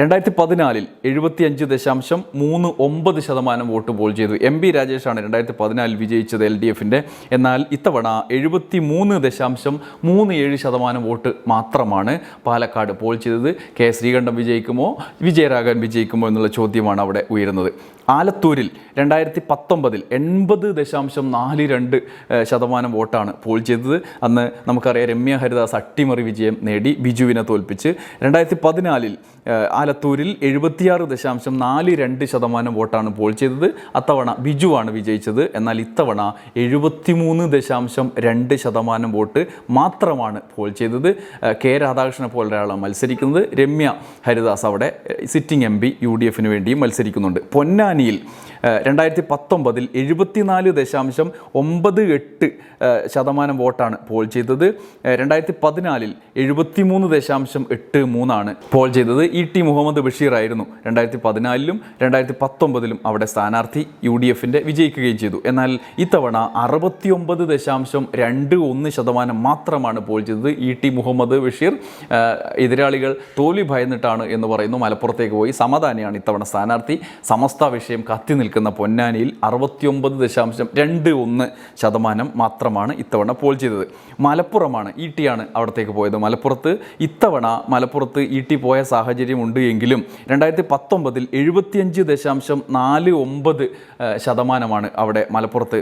രണ്ടായിരത്തി പതിനാലിൽ എഴുപത്തിയഞ്ച് ദശാംശം മൂന്ന് ഒമ്പത് ശതമാനം വോട്ട് പോൾ ചെയ്തു. എം പി രാജേഷാണ് രണ്ടായിരത്തി പതിനാലിൽ വിജയിച്ചത് എൽ ഡി എഫിന്റെ. എന്നാൽ ഇത്തവണ എഴുപത്തി മൂന്ന് ദശാംശം മൂന്ന് ഏഴ് ശതമാനം വോട്ട് മാത്രമാണ് പാലക്കാട് പോൾ ചെയ്തത്. കെ ശ്രീകണ്ഠം വിജയിക്കുമോ? വിജയരാഘവൻ വിജയിക്കുമോ എന്നുള്ള ചോദ്യമാണ് അവിടെ ഉയരുന്നത്. ആലത്തൂരിൽ രണ്ടായിരത്തി പത്തൊമ്പതിൽ എൺപത് ദശാംശം നാല് രണ്ട് ശതമാനം വോട്ടാണ് പോൾ ചെയ്തത്. അന്ന് നമുക്കറിയാം രമ്യ ഹരിദാസ് അട്ടിമറി വിജയം നേടി ബിജുവിനെ തോൽപ്പിച്ച്. രണ്ടായിരത്തി പതിനാലിൽ ആലത്തൂരിൽ എഴുപത്തിയാറ് ദശാംശം നാല് രണ്ട് ശതമാനം വോട്ടാണ് പോൾ ചെയ്തത്. അത്തവണ ബിജുവാണ് വിജയിച്ചത്. എന്നാൽ ഇത്തവണ എഴുപത്തിമൂന്ന് ദശാംശം രണ്ട് ശതമാനം വോട്ട് മാത്രമാണ് പോൾ ചെയ്തത്. കെ രാധാകൃഷ്ണനെ പോലെ ഒരാളാണ് മത്സരിക്കുന്നത്. രമ്യ ഹരിദാസ് അവിടെ sitting M P U D എഫിന് വേണ്ടിയും മത്സരിക്കുന്നുണ്ട്. പൊന്നാനിയിൽ Daniel. രണ്ടായിരത്തി പത്തൊമ്പതിൽ എഴുപത്തിനാല് ദശാംശം ഒമ്പത് എട്ട് ശതമാനം വോട്ടാണ് പോൾ ചെയ്തത്. രണ്ടായിരത്തി പതിനാലിൽ എഴുപത്തിമൂന്ന് ദശാംശം എട്ട് മൂന്നാണ് പോൾ ചെയ്തത്. ഇ ടി മുഹമ്മദ് ബഷീർ ആയിരുന്നു രണ്ടായിരത്തി പതിനാലിലും രണ്ടായിരത്തി പത്തൊമ്പതിലും അവിടെ സ്ഥാനാർത്ഥി യു ഡി എഫിന്റെ വിജയിക്കുകയും ചെയ്തു. എന്നാൽ ഇത്തവണ അറുപത്തിയൊമ്പത് ദശാംശം രണ്ട് ഒന്ന് ശതമാനം മാത്രമാണ് പോൾ ചെയ്തത്. ഇ ടി മുഹമ്മദ് ബഷീർ എതിരാളികൾ തോൽവി ഭയന്നിട്ടാണ് എന്ന് പറയുന്നു. മലപ്പുറത്തേക്ക് പോയി സമാധാനിയാണ് ഇത്തവണ സ്ഥാനാർത്ഥി. സമസ്ത വിഷയം കത്തി നിൽക്കുന്നു പൊന്നാനിയിൽ അറുപത്തിയൊമ്പത് ദശാംശം രണ്ട് ഒന്ന് ശതമാനം മാത്രമാണ് ഇത്തവണ പോൾ ചെയ്തത്. മലപ്പുറമാണ് ഇ ടിയാണ് അവിടത്തേക്ക് പോയത്. മലപ്പുറത്ത് ഇത്തവണ മലപ്പുറത്ത് ഇ ടി പോയ സാഹചര്യമുണ്ട് എങ്കിലും രണ്ടായിരത്തി പത്തൊമ്പതിൽ എഴുപത്തിയഞ്ച് ദശാംശം നാല് ഒമ്പത് ശതമാനമാണ് അവിടെ മലപ്പുറത്ത്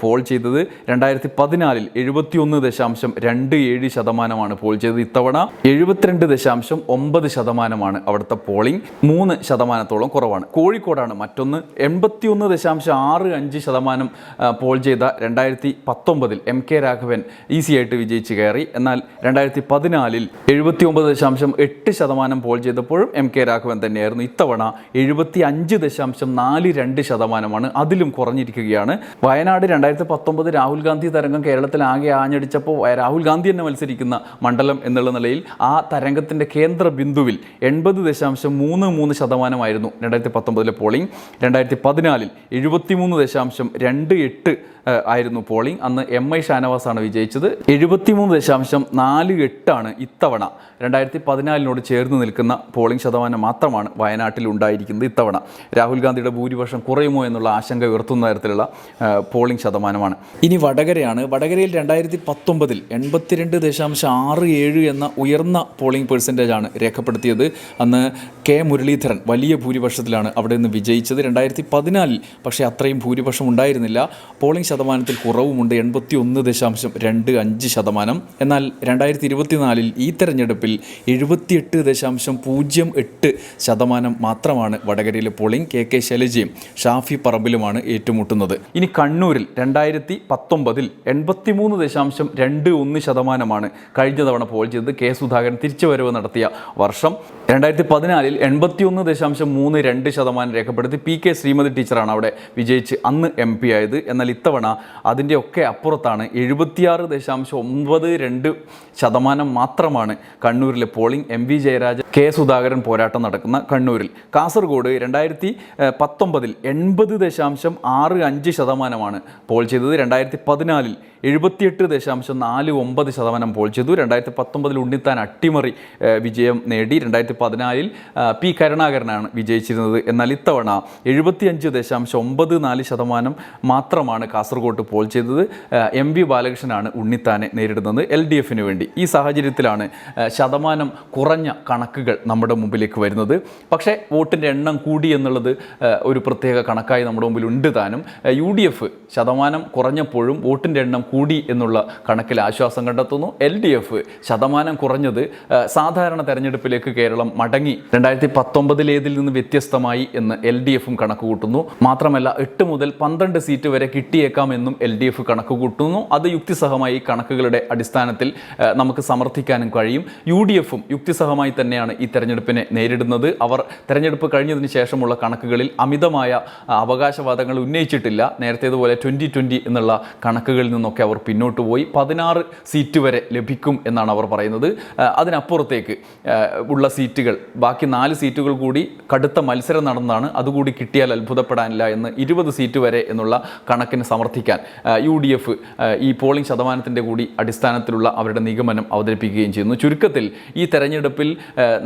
പോൾ ചെയ്തത്. രണ്ടായിരത്തി പതിനാലിൽ എഴുപത്തിയൊന്ന് ദശാംശം രണ്ട് ഏഴ് ശതമാനമാണ് പോൾ ചെയ്തത് ഇത്തവണ. എഴുപത്തിരണ്ട് ദശാംശം ഒമ്പത് ശതമാനമാണ് അവിടുത്തെ പോളിംഗ്. മൂന്ന് ശതമാനത്തോളം കുറവാണ്. കോഴിക്കോടാണ് മറ്റൊന്ന്. എൺപത്തിയൊന്ന് ദശാംശം ആറ് അഞ്ച് ശതമാനം പോൾ ചെയ്ത രണ്ടായിരത്തി പത്തൊമ്പതിൽ എം കെ രാഘവൻ ഈസി ആയിട്ട് വിജയിച്ച് കയറി. എന്നാൽ രണ്ടായിരത്തി പതിനാലിൽ എഴുപത്തി ഒമ്പത് ദശാംശം എട്ട് ശതമാനം പോൾ ചെയ്തപ്പോഴും എം കെ രാഘവൻ തന്നെയായിരുന്നു. ഇത്തവണ എഴുപത്തി അഞ്ച് ദശാംശം നാല് രണ്ട് ശതമാനമാണ് അതിലും കുറഞ്ഞിരിക്കുകയാണ്. വയനാട് രണ്ടായിരത്തി പത്തൊമ്പത് രാഹുൽ ഗാന്ധി തരംഗം കേരളത്തിൽ ആകെ ആഞ്ഞടിച്ചപ്പോൾ രാഹുൽ ഗാന്ധി തന്നെ മത്സരിക്കുന്ന മണ്ഡലം എന്നുള്ള നിലയിൽ ആ തരംഗത്തിന്റെ കേന്ദ്ര ബിന്ദുവിൽ എൺപത് ദശാംശം മൂന്ന് മൂന്ന് ശതമാനമായിരുന്നു രണ്ടായിരത്തി പത്തൊമ്പതിലെ പോളിംഗ്. രണ്ടായിരത്തി പതിനാലിൽ എഴുപത്തിമൂന്ന് ദശാംശം രണ്ട് എട്ട് ആയിരുന്നു പോളിംഗ് അന്ന് എം ഐ ഷാനവാസാണ് വിജയിച്ചത്. എഴുപത്തിമൂന്ന് ദശാംശം നാല് എട്ടാണ് ഇത്തവണ. രണ്ടായിരത്തി പതിനാലിനോട് ചേർന്ന് നിൽക്കുന്ന പോളിംഗ് ശതമാനം മാത്രമാണ് വയനാട്ടിൽ ഉണ്ടായിരിക്കുന്നത് ഇത്തവണ. രാഹുൽ ഗാന്ധിയുടെ ഭൂരിപക്ഷം കുറയുമോ എന്നുള്ള ആശങ്ക ഉയർത്തുന്ന തരത്തിലുള്ള പോളിംഗ് ശതമാനമാണ്. ഇനി വടകരയാണ്. വടകരയിൽ രണ്ടായിരത്തി പത്തൊമ്പതിൽ എൺപത്തിരണ്ട് ദശാംശം ആറ് ഏഴ് എന്ന ഉയർന്ന പോളിംഗ് പെർസെന്റേജ് ആണ് രേഖപ്പെടുത്തിയത്. അന്ന് കെ മുരളീധരൻ വലിയ ഭൂരിപക്ഷത്തിലാണ് അവിടെ നിന്ന് വിജയിച്ചത്. രണ്ടായിരത്തി പതിനാലിൽ പക്ഷേ അത്രയും ഭൂരിപക്ഷം ഉണ്ടായിരുന്നില്ല. പോളിംഗ് ശതമാനത്തിൽ കുറവുമുണ്ട്. എൺപത്തി ഒന്ന് ദശാംശം രണ്ട് അഞ്ച് ശതമാനം. എന്നാൽ രണ്ടായിരത്തി ഇരുപത്തിനാലിൽ ഈ തെരഞ്ഞെടുപ്പിൽ എഴുപത്തിയെട്ട് ദശാംശം പൂജ്യം എട്ട് ശതമാനം മാത്രമാണ് വടകരയിലെ പോളിംഗ് കെ കെ ശൈലജയും ഷാഫി പറമ്പിലുമാണ് ഏറ്റുമുട്ടുന്നത്. ഇനി കണ്ണൂരിൽ രണ്ടായിരത്തി പത്തൊമ്പതിൽ എൺപത്തിമൂന്ന് ദശാംശം രണ്ട് ഒന്ന് ശതമാനമാണ് കഴിഞ്ഞ തവണ പോൾ ചെയ്തത് കെ സുധാകരൻ തിരിച്ചുവരവ് നടത്തിയ വർഷം. രണ്ടായിരത്തി പതിനാലിൽ എൺപത്തിയൊന്ന് ദശാംശം മൂന്ന് രണ്ട് ശതമാനം രേഖപ്പെടുത്തി പി കെ ശ്രീമതി ടീച്ചറാണ് അവിടെ വിജയിച്ച് അന്ന് എം പി ആയത്. എന്നാൽ ഇത്തവണ അതിന്റെ ഒക്കെ അപ്പുറത്താണ് എഴുപത്തിയാറ് ദശാംശം ഒമ്പത് രണ്ട് ശതമാനം മാത്രമാണ് കണ്ണൂരിലെ polling M V Jayaraja K Sudhakaran പോരാട്ടം നടക്കുന്ന കണ്ണൂരിൽ. കാസർഗോഡ് രണ്ടായിരത്തി പത്തൊമ്പതിൽ എൺപത് ദശാംശം ആറ് അഞ്ച് ശതമാനമാണ് പോൾ ചെയ്തത്. രണ്ടായിരത്തി പതിനാലിൽ എഴുപത്തിയെട്ട് ദശാംശം നാല് ഒമ്പത് ശതമാനം പോൾ ചെയ്തു. രണ്ടായിരത്തി പത്തൊമ്പതിൽ ഉണ്ണിത്താൻ അട്ടിമറി വിജയം നേടി. രണ്ടായിരത്തി പതിനാലിൽ പി കരുണാകരനാണ് വിജയിച്ചിരുന്നത്. എന്നാൽ ഇത്തവണ എഴുപത്തിയഞ്ച് ദശാംശം ഒമ്പത് നാല് ശതമാനം മാത്രമാണ് കാസർഗോട്ട് പോൾ ചെയ്തത്. എം വി ബാലകൃഷ്ണനാണ് ഉണ്ണിത്താനെ നേരിടുന്നത്. എൽ ഡി എഫിന് വേണ്ടി. ഈ സാഹചര്യത്തിലാണ് ശതമാനം കുറഞ്ഞ കണക്കുകൾ നമ്മുടെ മുമ്പിലേക്ക് വരുന്നത്. പക്ഷേ വോട്ടിന്റെ എണ്ണം കൂടി എന്നുള്ളത് ഒരു പ്രത്യേക കണക്കായി നമ്മുടെ മുമ്പിൽ ഉണ്ട് താനും യു ഡി എഫ് ശതമാനം കുറഞ്ഞപ്പോഴും വോട്ടിന്റെ എണ്ണം കൂടി എന്നുള്ള കണക്കിൽ ആശ്വാസം കണ്ടെത്തുന്നു. എൽ ഡി എഫ് ശതമാനം കുറഞ്ഞത് സാധാരണ തെരഞ്ഞെടുപ്പിലേക്ക് കേരളം മടങ്ങി. രണ്ടായിരത്തി പത്തൊമ്പതിലേതിൽ നിന്ന് വ്യത്യസ്തമായി എന്ന് എൽ ഡി എഫും കൂട്ടുന്നു മാത്രമല്ല എട്ട് മുതൽ പന്ത്രണ്ട് സീറ്റ് വരെ കിട്ടിയേക്കാമെന്നും എൽ ഡി എഫ് കണക്ക് കൂട്ടുന്നു അത് യുക്തിസഹമായി കണക്കുകളുടെ അടിസ്ഥാനത്തിൽ നമുക്ക് സമർത്ഥിക്കാനും കഴിയും. യു ഡി എഫും യുക്തിസഹമായി തന്നെയാണ് ഈ തെരഞ്ഞെടുപ്പിനെ നേരിടുന്നത്. അവർ തെരഞ്ഞെടുപ്പ് കഴിഞ്ഞതിന് ശേഷമുള്ള കണക്കുകളിൽ അമിതമായ അവകാശവാദങ്ങൾ ഉന്നയിച്ചിട്ടില്ല. നേരത്തേതുപോലെ ട്വന്റി ട്വന്റി എന്നുള്ള കണക്കുകളിൽ നിന്നൊക്കെ അവർ പിന്നോട്ട് പോയി. പതിനാറ് സീറ്റ് വരെ ലഭിക്കും എന്നാണ് അവർ പറയുന്നത്. അതിനപ്പുറത്തേക്ക് ഉള്ള സീറ്റുകൾ ബാക്കി നാല് സീറ്റുകൾ കൂടി കടുത്ത മത്സരം നടന്നതാണ്. അതുകൂടി കിട്ടിയാൽ അത്ഭുതപ്പെടാനില്ല എന്ന് ഇരുപത് സീറ്റ് വരെ എന്നുള്ള കണക്കിന് സമർത്ഥിക്കാൻ യു ഡി എഫ് ഈ പോളിംഗ് ശതമാനത്തിന്റെ കൂടി അടിസ്ഥാനത്തിലുള്ള അവരുടെ നിഗമനം അവതരിപ്പിക്കുകയും ചെയ്യുന്നു. ചുരുക്കത്തിൽ ഈ തെരഞ്ഞെടുപ്പിൽ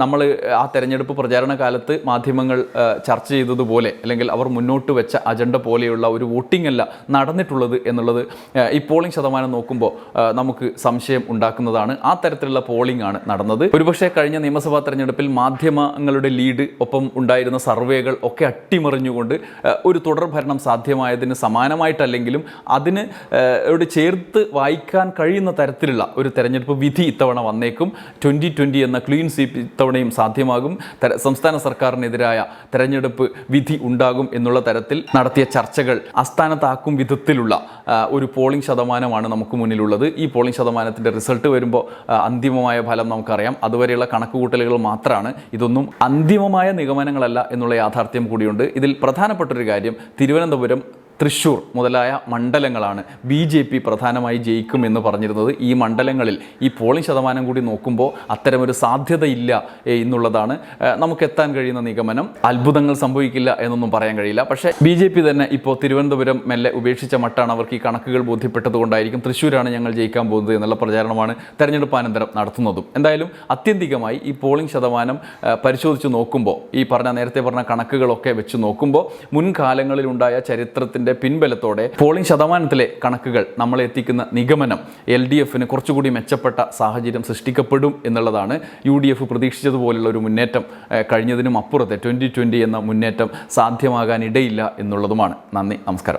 നമ്മൾ ആ തെരഞ്ഞെടുപ്പ് പ്രചാരണ കാലത്ത് മാധ്യമങ്ങൾ ചർച്ച ചെയ്തതുപോലെ അല്ലെങ്കിൽ അവർ മുന്നോട്ട് വെച്ച അജണ്ട പോലെയുള്ള ഒരു വോട്ടിംഗ് അല്ല നടന്നിട്ടുള്ളത് എന്നുള്ളത് ഈ പോളിംഗ് ശതമാനം നോക്കുമ്പോൾ നമുക്ക് സംശയം ഉണ്ടാക്കുന്നതാണ്. ആ തരത്തിലുള്ള പോളിംഗ് ആണ് നടന്നത്. ഒരുപക്ഷെ കഴിഞ്ഞ നിയമസഭാ തെരഞ്ഞെടുപ്പിൽ മാധ്യമങ്ങളുടെ ലീഡ് ഒപ്പം ഉണ്ടായിരുന്ന സർവേകൾ ഒക്കെ അട്ടിമറിഞ്ഞുകൊണ്ട് ഒരു തുടർ ഭരണം സാധ്യമായതിന് സമാനമായിട്ടല്ലെങ്കിലും അതിന് ഇവിടെ ചേർത്ത് വായിക്കാൻ കഴിയുന്ന തരത്തിലുള്ള ഒരു തെരഞ്ഞെടുപ്പ് വിധി ഇത്തവണ വന്നേക്കും. ട്വന്റി ട്വന്റി എന്ന ക്ലീൻ സ്വീപ്പ് ഇത്തവണയും സാധ്യമാകും. സംസ്ഥാന സർക്കാരിനെതിരായ തെരഞ്ഞെടുപ്പ് വിധി ഉണ്ടാകും എന്നുള്ള തരത്തിൽ നടത്തിയ ചർച്ചകൾ അസ്ഥാനത്താക്കും വിധത്തിലുള്ള ഒരു പോളിംഗ് ശതമാനമാണ് നമുക്ക് മുന്നിലുള്ളത്. ഈ പോളിംഗ് ശതമാനത്തിന്റെ റിസൾട്ട് വരുമ്പോൾ അന്തിമമായ ഫലം നമുക്കറിയാം. അതുവരെയുള്ള കണക്കുകൂട്ടലുകൾ മാത്രമാണ് ഇതൊന്നും അന്തിമമായ നിഗമനങ്ങളല്ല എന്നുള്ള യാഥാർത്ഥ്യം കൂടിയുണ്ട്. ഇതിൽ പ്രധാനപ്പെട്ട ഒരു കാര്യം തിരുവനന്തപുരം തൃശ്ശൂർ മുതലായ മണ്ഡലങ്ങളാണ് ബി ജെ പി പ്രധാനമായി ജയിക്കുമെന്ന് പറഞ്ഞിരുന്നത്. ഈ മണ്ഡലങ്ങളിൽ ഈ പോളിംഗ് ശതമാനം കൂടി നോക്കുമ്പോൾ അത്തരമൊരു സാധ്യതയില്ല എന്നുള്ളതാണ് നമുക്ക് എത്താൻ കഴിയുന്ന നിഗമനം. അത്ഭുതങ്ങൾ സംഭവിക്കില്ല എന്നൊന്നും പറയാൻ കഴിയില്ല. പക്ഷേ ബി ജെ പി തന്നെ ഇപ്പോൾ തിരുവനന്തപുരം മെല്ലെ ഉപേക്ഷിച്ച മട്ടാണ് അവർക്ക് ഈ കണക്കുകൾ ബോധ്യപ്പെട്ടതുകൊണ്ടായിരിക്കും തൃശ്ശൂരാണ് ഞങ്ങൾ ജയിക്കാൻ പോകുന്നത് എന്നുള്ള പ്രചാരണമാണ് തെരഞ്ഞെടുപ്പാനന്തരം നടത്തുന്നതും. എന്തായാലും അത്യന്തികമായി ഈ പോളിംഗ് ശതമാനം പരിശോധിച്ച് നോക്കുമ്പോൾ ഈ പറഞ്ഞ നേരത്തെ പറഞ്ഞ കണക്കുകളൊക്കെ വെച്ച് നോക്കുമ്പോൾ മുൻകാലങ്ങളിലുണ്ടായ ചരിത്രത്തിന്റെ പിൻബലത്തോടെ പോളിംഗ് ശതമാനത്തിലെ കണക്കുകൾ നമ്മളെ എത്തിക്കുന്ന നിഗമനം എൽ ഡി എഫിന് കുറച്ചുകൂടി മെച്ചപ്പെട്ട സാഹചര്യം സൃഷ്ടിക്കപ്പെടും എന്നുള്ളതാണ് യു ഡി എഫ് പ്രതീക്ഷിച്ചതുപോലുള്ള ഒരു മുന്നേറ്റം കഴിഞ്ഞതിനും അപ്പുറത്തെ ട്വന്റി ട്വന്റി എന്ന മുന്നേറ്റം സാധ്യമാകാനിടയില്ല എന്നുള്ളതുമാണ്. നന്ദി നമസ്കാരം.